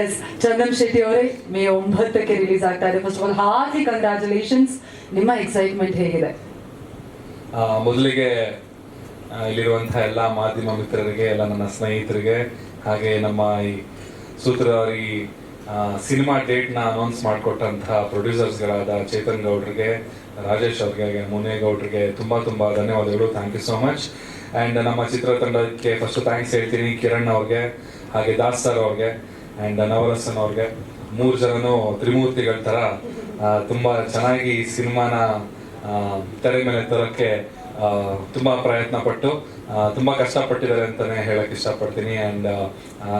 S Chandan Shetty ಅವರೇ ಮೇ ಒಂಬತ್ತಕ್ಕೆ release ಆಗ್ತಾ ಇದೆ. First of all heartly congratulations ನಿಮ್ಮ ಎಕ್ಸೈಟ್ಮೆಂಟ್ ಹೇಗಿದೆ? ಮೊದಲಿಗೆ ಇಲ್ಲಿರುವಂತಹ ಎಲ್ಲ ಮಾಧ್ಯಮ ಮಿತ್ರರಿಗೆ, ಎಲ್ಲ ನನ್ನ ಸ್ನೇಹಿತರಿಗೆ, ಹಾಗೆ ನಮ್ಮ ಈ ಸೂತ್ರಧಾರಿ ಸಿನಿಮಾ ಡೇಟ್ನ ಅನೌನ್ಸ್ ಮಾಡಿಕೊಟ್ಟಂತಹ ಪ್ರೊಡ್ಯೂಸರ್ಸ್ಗಳಾದ ಚೇತನ್ ಗೌಡ್ರಿಗೆ, ರಾಜೇಶ್ ಅವ್ರಿಗೆ ಮುನೇಗೌಡ್ರಿಗೆ ತುಂಬ ತುಂಬ ಧನ್ಯವಾದಗಳು. Thank you so much and ನಮ್ಮ ಚಿತ್ರತಂಡಕ್ಕೆ ಫಸ್ಟ್ ಥ್ಯಾಂಕ್ಸ್ ಹೇಳ್ತೀನಿ ಕಿರಣ್ ಅವ್ರಿಗೆ, ಹಾಗೆ ದಾಸ್ ಸರ್ ಅವ್ರಿಗೆ. ಆ್ಯಂಡ್ ನವರಸನ್ ಅವ್ರಿಗೆ ಮೂರು ಜನನು ತ್ರಿಮೂರ್ತಿಗಳ ಥರ ತುಂಬ ಚೆನ್ನಾಗಿ ಸಿನಿಮಾನ ತೆರೆ ಮೇಲೆ ತರೋಕ್ಕೆ ತುಂಬ ಪ್ರಯತ್ನ ಪಟ್ಟು ತುಂಬ ಕಷ್ಟಪಟ್ಟಿದ್ದಾರೆ ಅಂತಲೇ ಹೇಳಕ್ ಇಷ್ಟಪಡ್ತೀನಿ. ಆ್ಯಂಡ್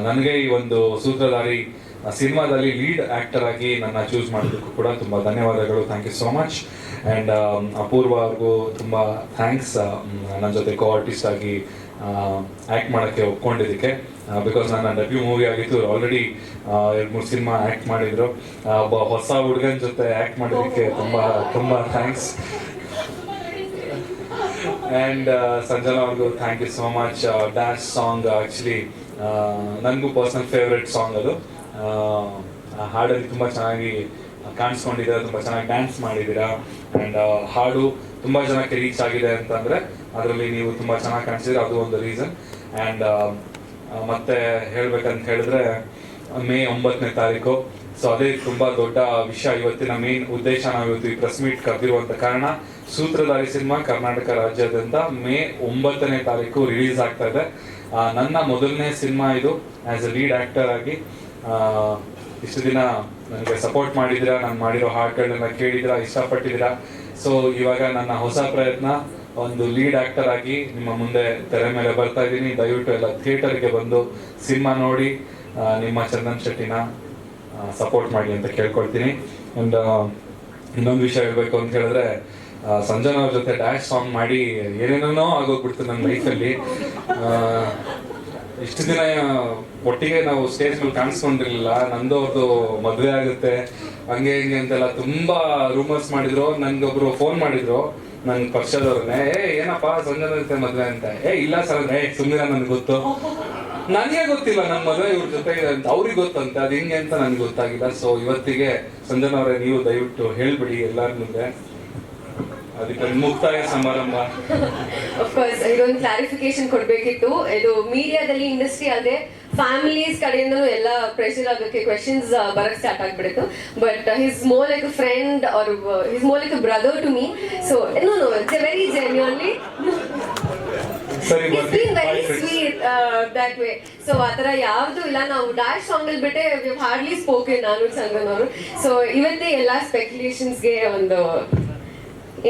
ನನಗೆ ಈ ಒಂದು ಸೂತ್ರಧಾರಿ ಸಿನಿಮಾದಲ್ಲಿ ಲೀಡ್ ಆ್ಯಕ್ಟರ್ ಆಗಿ ನನ್ನ ಚೂಸ್ ಮಾಡೋದಕ್ಕೂ ಕೂಡ ತುಂಬ ಧನ್ಯವಾದಗಳು. Thank you so much and Apoorva ಅವ್ರಿಗೂ ತುಂಬಾ ಥ್ಯಾಂಕ್ಸ್ ನನ್ನ ಜೊತೆ ಕೋ ಆರ್ಟಿಸ್ಟ್ ಆಗಿ ಆಕ್ಟ್ ಮಾಡಕ್ಕೆ ಒಪ್ಕೊಂಡಿದ್ದಕ್ಕೆ ಬಿಕಾಸ್ ನನ್ನ ಡೆಬ್ಯೂ ಮೂವಿ ಆಗಿತ್ತು ಆಲ್ರೆಡಿ ಎರಡು ಮೂರು ಸಿನಿಮಾ ಆ್ಯಕ್ಟ್ ಮಾಡಿದ್ರು. ಒಬ್ಬ ಹೊಸ ಹುಡುಗನ ಜೊತೆ ಆ್ಯಕ್ಟ್ ಮಾಡಿದ್ದಕ್ಕೆ ತುಂಬ ತುಂಬ ಥ್ಯಾಂಕ್ಸ್ ಆ್ಯಂಡ್ ಸಂಜನಾ ಅವ್ರಿಗೂ thank you so much dance song actually ನನಗೂ ಪರ್ಸನಲ್ ಫೇವ್ರೆಟ್ ಸಾಂಗ್ ಅದು. ಹಾಡಲ್ಲಿ ತುಂಬ ಚೆನ್ನಾಗಿ ಕಾಣಿಸ್ಕೊಂಡಿದ್ದೀರಾ, ತುಂಬ ಚೆನ್ನಾಗಿ ಡ್ಯಾನ್ಸ್ ಮಾಡಿದ್ದೀರಾ ಆ್ಯಂಡ್ ಹಾಡು ತುಂಬ ಜನಕ್ಕೆ ರೀಚ್ ಆಗಿದೆ ಅಂತಂದರೆ ಅದರಲ್ಲಿ ನೀವು ತುಂಬ ಚೆನ್ನಾಗಿ ಕಾಣಿಸಿದ್ರೆ ಅದು ಒಂದು ರೀಸನ್ ಆ್ಯಂಡ್ ಮತ್ತೆ ಹೇಳ್ಬೇಕಂತ ಹೇಳಿದ್ರೆ, ಮೇ ಒಂಬತ್ತನೇ ತಾರೀಕು ಸೊ ಅದೇ ತುಂಬಾ ದೊಡ್ಡ ವಿಷಯ ಇವತ್ತಿನ ಮೇನ್ ಉದ್ದೇಶ ನಾವು ಇವತ್ತು ಈ ಪ್ರೆಸ್ ಮೀಟ್ ಕರೆದಿರುವಂತ ಕಾರಣ, ಸೂತ್ರಧಾರಿ ಸಿನಿಮಾ ಕರ್ನಾಟಕ ರಾಜ್ಯಾದ್ಯಂತ ಮೇ ಒಂಬತ್ತನೇ ತಾರೀಕು ರಿಲೀಸ್ ಆಗ್ತಾ ಇದೆ. ನನ್ನ ಮೊದಲನೇ ಸಿನಿಮಾ ಇದು ಆಸ್ ಎ ಲೀಡ್ ಆಕ್ಟರ್ ಆಗಿ ಇಷ್ಟು ದಿನ ನನಗೆ ಸಪೋರ್ಟ್ ಮಾಡಿದಿರಾ ನಾನು ಮಾಡಿರೋ ಹಾಡುಗಳನ್ನ ಕೇಳಿದಿರಾ ಇಷ್ಟಪಟ್ಟಿದ್ದೀರಾ? ಸೊ ಇವಾಗ ನನ್ನ ಹೊಸ ಪ್ರಯತ್ನ, ಒಂದು ಲೀಡ್ ಆಕ್ಟರ್ ಆಗಿ ನಿಮ್ಮ ಮುಂದೆ ತೆರೆ ಮೇಲೆ ಬರ್ತಾ ಇದ್ದೀನಿ. ದಯವಿಟ್ಟು ಎಲ್ಲ ಥಿಯೇಟರ್ಗೆ ಬಂದು ಸಿನಿಮಾ ನೋಡಿ ನಿಮ್ಮ ಚಂದನ್ ಶೆಟ್ಟಿನ ಸಪೋರ್ಟ್ ಮಾಡಿ ಅಂತ ಕೇಳ್ಕೊಳ್ತೀನಿ. ಅಂಡ್ ಇನ್ನೊಂದು ವಿಷಯ ಹೇಳ್ಬೇಕು ಅಂತ ಹೇಳಿದ್ರೆ ಸಂಜನ ಅವ್ರ ಜೊತೆ ಡ್ಯಾಶ್ ಸಾಂಗ್ ಮಾಡಿ ಏನೇನೋ ಆಗೋಗ್ಬಿಡ್ತು ನನ್ನ ಲೈಫಲ್ಲಿ ಇಷ್ಟು ದಿನ ಒಟ್ಟಿಗೆ ನಾವು ಸ್ಟೇಜ್ ಮೇಲೆ ಕಾಣಿಸ್ಕೊಂಡಿರ್ಲಿಲ್ಲ. ನಂದು ಅವ್ರದ್ದು ಮದುವೆ ಆಗುತ್ತೆ. ಹಂಗೆ ಹಿಂಗೆ ಅಂತೆಲ್ಲ ತುಂಬಾ ರೂಮರ್ಸ್ ಮಾಡಿದ್ರು. ನನ್ಗೊಬ್ರು ಫೋನ್ ಮಾಡಿದ್ರು. ನನ್ ಪಕ್ಷದವ್ರನ್ನೇ ಏ, ಏನಪ್ಪ ಸಂಜನಾ ಇರುತ್ತೆ ಮದುವೆ ಅಂತ? ಏ, ಇಲ್ಲ ಸರ್. ಏ ಸುಮ್ಮನೆ ನನ್ಗೆ ಗೊತ್ತು. ನನಗೆ ಗೊತ್ತಿಲ್ಲ ನನ್ನ ಮದುವೆ ಇವ್ರ ಜೊತೆ ಅಂತ. ಅವ್ರಿಗೆ ಗೊತ್ತಂತೆ, ಅದು ಹೆಂಗೆ ಅಂತ ನನ್ಗೆ ಗೊತ್ತಾಗಿಲ್ಲ. ಸೊ ಇವತ್ತಿಗೆ ಸಂಜನಾ ಅವರೇ, ನೀವು ದಯವಿಟ್ಟು ಹೇಳ್ಬಿಡಿ ಎಲ್ಲಾರ ಮುಂದೆ. ಅದಕ್ಕೆ ಮುಕ್ತಾಯ ಸಮಾರಂಭ. ಕೋರ್ಸ್ ಇದೊಂದು ಕ್ಲಾರಿಫಿಕೇಶನ್ ಕೊಡ್ಬೇಕಿತ್ತು. ಇದು ಮೀಡಿಯಾದಲ್ಲಿ ಇಂಡಸ್ಟ್ರಿ ಅಲ್ಲದೆ ಫ್ಯಾಮಿಲೀಸ್ ಕಡೆಯಿಂದ ಎಲ್ಲ ಪ್ರೆಷರ್ ಆಗೋಕ್ಕೆ ಕ್ವೆಶನ್ಸ್ ಬರಕ್ start ಆಗ್ಬಿಡಿತ್ತು. But his more like a friend or his more like a brother to me so no no it's very genuinely it's ಬರ್ತೀನಿ been very sweet that way so ಆ ಥರ ಯಾವುದು ಇಲ್ಲ. ನಾವು ಡ್ಯಾಶ್ ಸಾಂಗ್ ಅಲ್ಲಿ ಬಿಟ್ಟೆ hardly spoken ನಾನು ಚಂದನ್ ಅವರು ಸೊ ಇವತ್ತೇ ಎಲ್ಲ ಸ್ಪೆಕ್ಯುಲೇಷನ್ಸ್ಗೆ ಒಂದು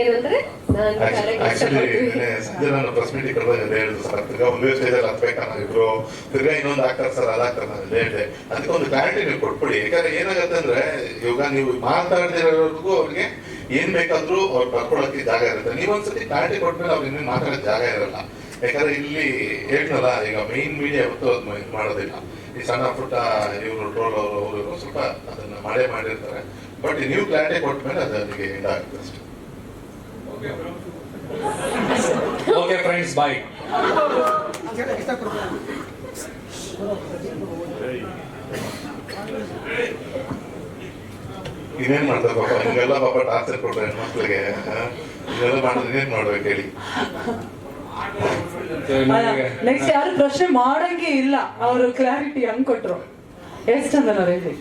ಏನಂದ್ರೆ ನಾನು ಕರೆಕ್ಟ್ ಆಕ್ಚುಲಿ ಇಷ್ಟಪಡ್ತೀನಿ. ಸಂಜೆ ನಾನು ಪ್ರೆಸ್ ಮೀಟಿಂಗ್ ಕರೆದಾಗ ಅದೇ ಹೇಳಿದ್ರು ಸರ್ ತಿರ್ಗಾ ಒಂದೇ ಸ್ಟೇಜ್ ಅಲ್ಲಿ ಹತ್ಬೇಕಾ ನಾವು ಇಬ್ರು ತಿರ್ಗಾ ಇನ್ನೊಂದು ಆಗ್ತಾರೆ ಸರ್ ಅದಾಗ್ತಾರೆ ನಾನು ಅದೇ ಹೇಳಿದೆ ಅದಕ್ಕೆ ಒಂದು ಕ್ಲಾರಿಟಿ ನೀವು ಕೊಟ್ಬಿಡಿ. ಯಾಕಂದ್ರೆ ಏನಾಗುತ್ತೆ ಅಂದ್ರೆ ಇವಾಗ ನೀವು ಮಾತಾಡದಿರೋರ್ಗೂ ಅವ್ರಿಗೆ ಏನ್ ಬೇಕಾದ್ರೂ ಅವ್ರು ಬರ್ಕೊಳಕ್ಕೆ ಜಾಗ ಇರುತ್ತೆ. ನೀವೊಂದ್ಸತಿ ಕ್ಲಾರಿಟಿ ಕೊಟ್ಮೇಲೆ ಅವ್ರಿಗೆ ಇನ್ನೇನು ಮಾತಾಡೋಕೆ ಜಾಗ ಇರಲ್ಲ. ಯಾಕಂದ್ರೆ ಇಲ್ಲಿ ಹೇಳ್ತಲ್ಲ ಈಗ ಮೈನ್ ಮೀಡಿಯಾ ಯಾವತ್ತೂ ಅದು ಇದು ಮಾಡೋದಿಲ್ಲ. ಈ ಸಣ್ಣ ಪುಟ್ಟ ಇವರು ಟ್ರೋಲ್ ಅವರು ಅವರು ಸ್ವಲ್ಪ ಅದನ್ನ ಮಾಡೇ ಮಾಡಿರ್ತಾರೆ. ಬಟ್ ನೀವು ಕ್ಲಾರಿಟಿ ಕೊಟ್ಮೇಲೆ ಅದು ಅದಕ್ಕೆ ಆಗುತ್ತೆ ಅಷ್ಟೇ. ಓಕೆ ಫ್ರೆಂಡ್ಸ್ ಬಾಯ್ ಇನ್ನೇನ್ ಮಾಡ್ತಾರೆ ಪಾಪ? ಹಿಂಗೆಲ್ಲ ಪಾಪ ಟಾರ್ಚರ್ ಕೊಡ್ತಾರೆ ಮಕ್ಕಳಿಗೆ ಇದೆಲ್ಲ ಮಾಡಿದ್ರೆ ಏನ್ ಮಾಡ್ಬೇಕು ಹೇಳಿ? ನೆಕ್ಸ್ಟ್ ಯಾರು ಪ್ರಶ್ನೆ ಮಾಡಂಗೆ ಇಲ್ಲ. ಅವರು ಕ್ಲಾರಿಟಿ ಹಂಗ್ ಕೊಟ್ರು. ಎಸ್ ಚಂದನ್ ಅವ್ರು ಹೇಳಿ.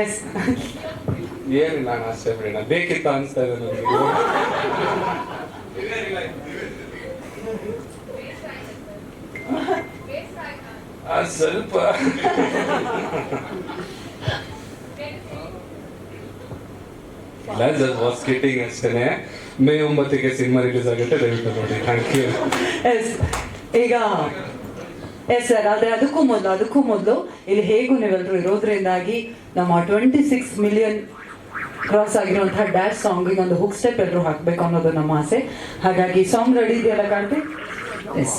ಎಸ್ ಏನಿಲ್ಲ ನಾನು ಅಷ್ಟೇ ಬೇಡ ಬೇಕಿತ್ತ ಅನ್ಸ್ತಾ ಇದೆ ನನಗೆ. ಸ್ವಲ್ಪ. ವಾಸ್ ಕಿಟ್ಟಿಂಗ್ ಅಷ್ಟೇನೆ ಮೇ ಒಂಬತ್ತಿಗೆ ಸಿನಿಮಾ ರಿಲೀಸ್ ಆಗುತ್ತೆ, ದಯವಿಟ್ಟು ನೋಡಿ. ಥ್ಯಾಂಕ್ ಯು ಎಸ್, ಈಗ, ಎಸ್ ಸರ್, ಆದ್ರೆ ಅದಕ್ಕೂ ಮೊದಲು ಅದಕ್ಕೂ ಮೊದಲು ಇಲ್ಲಿ ಹೇಗೂ ನೀವೆಲ್ಲರೂ ಇರೋದ್ರಿಂದಾಗಿ ನಮ್ಮ ಟ್ವೆಂಟಿ ಸಿಕ್ಸ್ ಮಿಲಿಯನ್ ಕ್ರಾಸ್ ಆಗಿರುವಂತಹ ಡ್ಯಾಶ್ ಸಾಂಗ್ ಒಂದು ಹುಕ್ ಸ್ಟೆಪ್ ಎಲ್ಲರೂ ಹಾಕ್ಬೇಕು ಅನ್ನೋದು ನಮ್ಮ ಆಸೆ. ಹಾಗಾಗಿ ಸಾಂಗ್ ರೆಡಿ ಇದೆಯಲ್ಲ ಕಾಣ್ತೀವಿ ಎಸ್